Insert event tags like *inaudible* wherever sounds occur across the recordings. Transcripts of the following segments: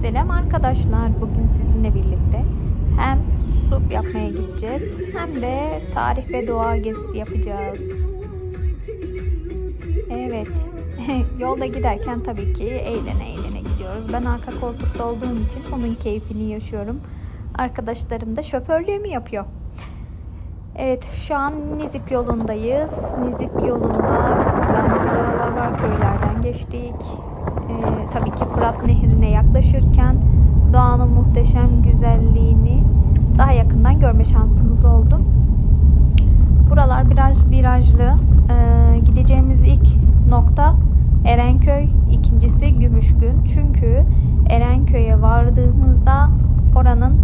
Selam arkadaşlar. Bugün sizinle birlikte hem sup yapmaya gideceğiz hem de tarih ve doğa gezisi yapacağız. Evet. *laughs* Yolda giderken tabii ki eğlene eğlene gidiyoruz. Ben arka koltukta olduğum için onun keyfini yaşıyorum. Arkadaşlarım da şoförlüğümü yapıyor. Evet şu an Nizip yolundayız. Nizip yolunda çok güzel manzaralar var. Köylerden geçtik. Ee, tabii ki Fırat Nehri'ne yaklaşırken doğanın muhteşem güzelliğini daha yakından görme şansımız oldu. Buralar biraz virajlı. Ee, gideceğimiz ilk nokta Erenköy, ikincisi Gümüşgün. Çünkü Erenköy'e vardığımızda oranın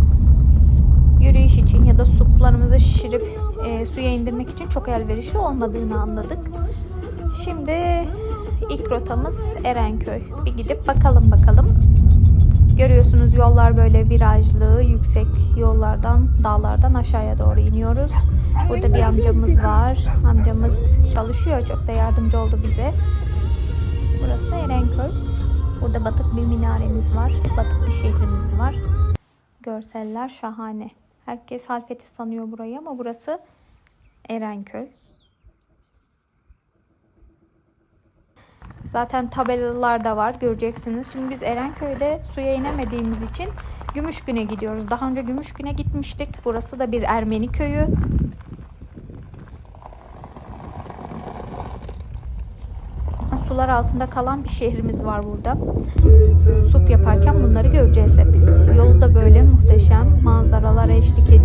yürüyüş için ya da suplarımızı şişirip e, suya indirmek için çok elverişli olmadığını anladık. Şimdi ilk rotamız Erenköy. Bir gidip bakalım bakalım. Görüyorsunuz yollar böyle virajlı, yüksek yollardan, dağlardan aşağıya doğru iniyoruz. Burada bir amcamız var. Amcamız çalışıyor. Çok da yardımcı oldu bize. Burası Erenköy. Burada batık bir minaremiz var. Batık bir şehrimiz var. Görseller şahane. Herkes Halfeti sanıyor burayı ama burası Erenköy. Zaten tabelalar da var göreceksiniz. Şimdi biz Erenköy'de suya inemediğimiz için Gümüşgün'e gidiyoruz. Daha önce Gümüşgün'e gitmiştik. Burası da bir Ermeni köyü. Sular altında kalan bir şehrimiz var burada. Sup yaparken bunları göreceğiz hep. Yolu da böyle muhteşem manzaralar eşlik ediyor.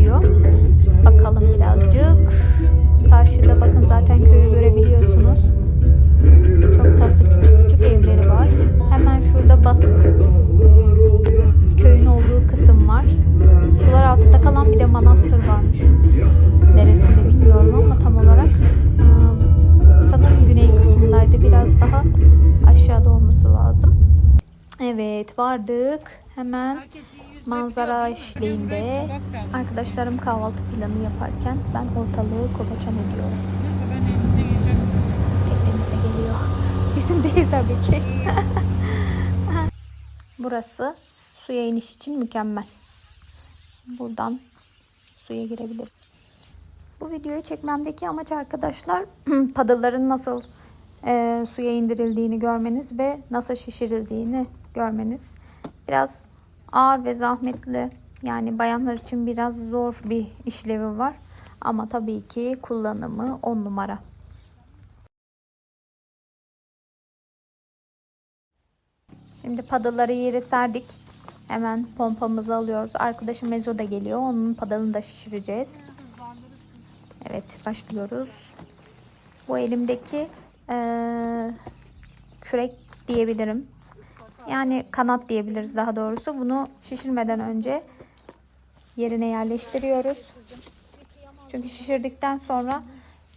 Evet vardık. Hemen manzara eşliğinde arkadaşlarım kahvaltı planı yaparken ben ortalığı kolaçan ediyorum. Teknemiz de geliyor. Bizim değil tabii ki. *laughs* Burası suya iniş için mükemmel. Buradan suya girebiliriz. Bu videoyu çekmemdeki amaç arkadaşlar *clears throat* padaların nasıl e, suya indirildiğini görmeniz ve nasıl şişirildiğini görmeniz. Biraz ağır ve zahmetli yani bayanlar için biraz zor bir işlevi var. Ama tabii ki kullanımı on numara. Şimdi padaları yere serdik. Hemen pompamızı alıyoruz. Arkadaşım Ezo da geliyor. Onun padalını da şişireceğiz. Evet başlıyoruz. Bu elimdeki eee, kürek diyebilirim. Yani kanat diyebiliriz daha doğrusu. Bunu şişirmeden önce yerine yerleştiriyoruz. Çünkü şişirdikten sonra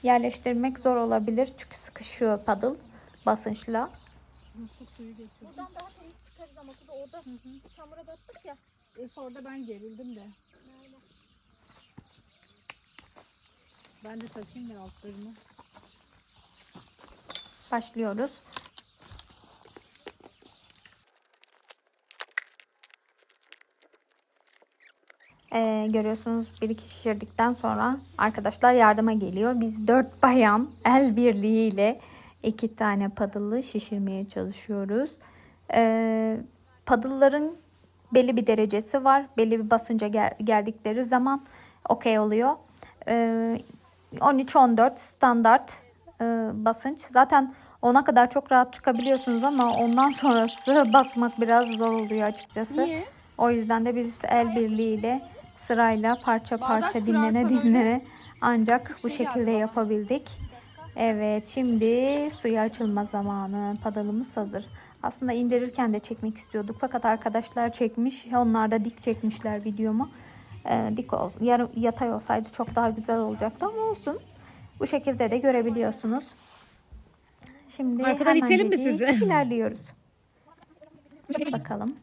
yerleştirmek zor olabilir. Çünkü sıkışıyor paddle basınçla. Buradan daha temiz çıkarız ama kız orada çamura battık ya. E orada ben gerildim de. Ben de takayım da altlarını. Başlıyoruz. Ee, görüyorsunuz bir iki şişirdikten sonra arkadaşlar yardıma geliyor. Biz dört bayan el birliğiyle iki tane paddle'ı şişirmeye çalışıyoruz. Ee, paddle'ların belli bir derecesi var. Belli bir basınca gel- geldikleri zaman okey oluyor. Ee, 13-14 standart e, basınç. Zaten ona kadar çok rahat çıkabiliyorsunuz ama ondan *laughs* sonrası basmak biraz zor oluyor açıkçası. Niye? O yüzden de biz el birliğiyle sırayla parça parça dinlene dinlene ancak bu şey şekilde yapabildik. Evet şimdi suya açılma zamanı. Padalımız hazır. Aslında indirirken de çekmek istiyorduk fakat arkadaşlar çekmiş. Onlar da dik çekmişler videomu. Ee, dik olsun. Yarım yatay olsaydı çok daha güzel olacaktı ama olsun. Bu şekilde de görebiliyorsunuz. Şimdi Arkadan itelim mi sizi? ilerliyoruz. Bakalım.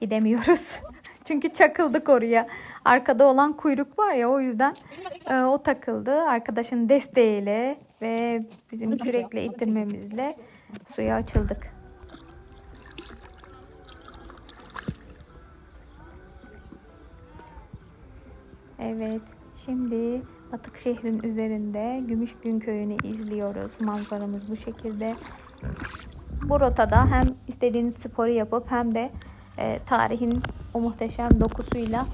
Gidemiyoruz. *laughs* Çünkü çakıldık oraya. Arkada olan kuyruk var ya o yüzden e, o takıldı. Arkadaşın desteğiyle ve bizim kürekle ittirmemizle suya açıldık. Evet, şimdi Batık şehrin üzerinde Gümüşgün köyünü izliyoruz. Manzaramız bu şekilde. Bu rotada hem istediğiniz sporu yapıp hem de e, tarihin o muhteşem dokusuyla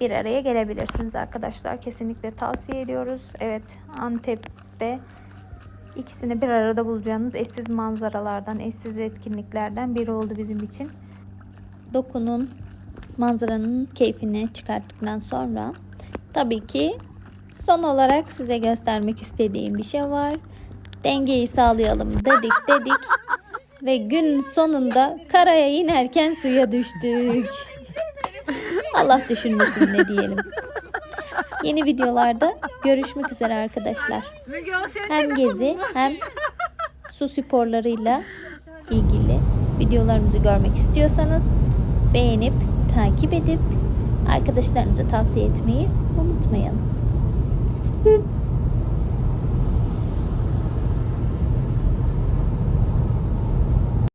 bir araya gelebilirsiniz arkadaşlar. Kesinlikle tavsiye ediyoruz. Evet, Antep'te ikisini bir arada bulacağınız eşsiz manzaralardan, eşsiz etkinliklerden biri oldu bizim için. Dokunun, manzaranın keyfini çıkarttıktan sonra tabii ki son olarak size göstermek istediğim bir şey var. Dengeyi sağlayalım dedik dedik ve gün sonunda karaya inerken suya düştük. Allah düşünmesin ne diyelim. Yeni videolarda görüşmek üzere arkadaşlar. Hem gezi hem su sporlarıyla ilgili videolarımızı görmek istiyorsanız beğenip takip edip arkadaşlarınıza tavsiye etmeyi unutmayın.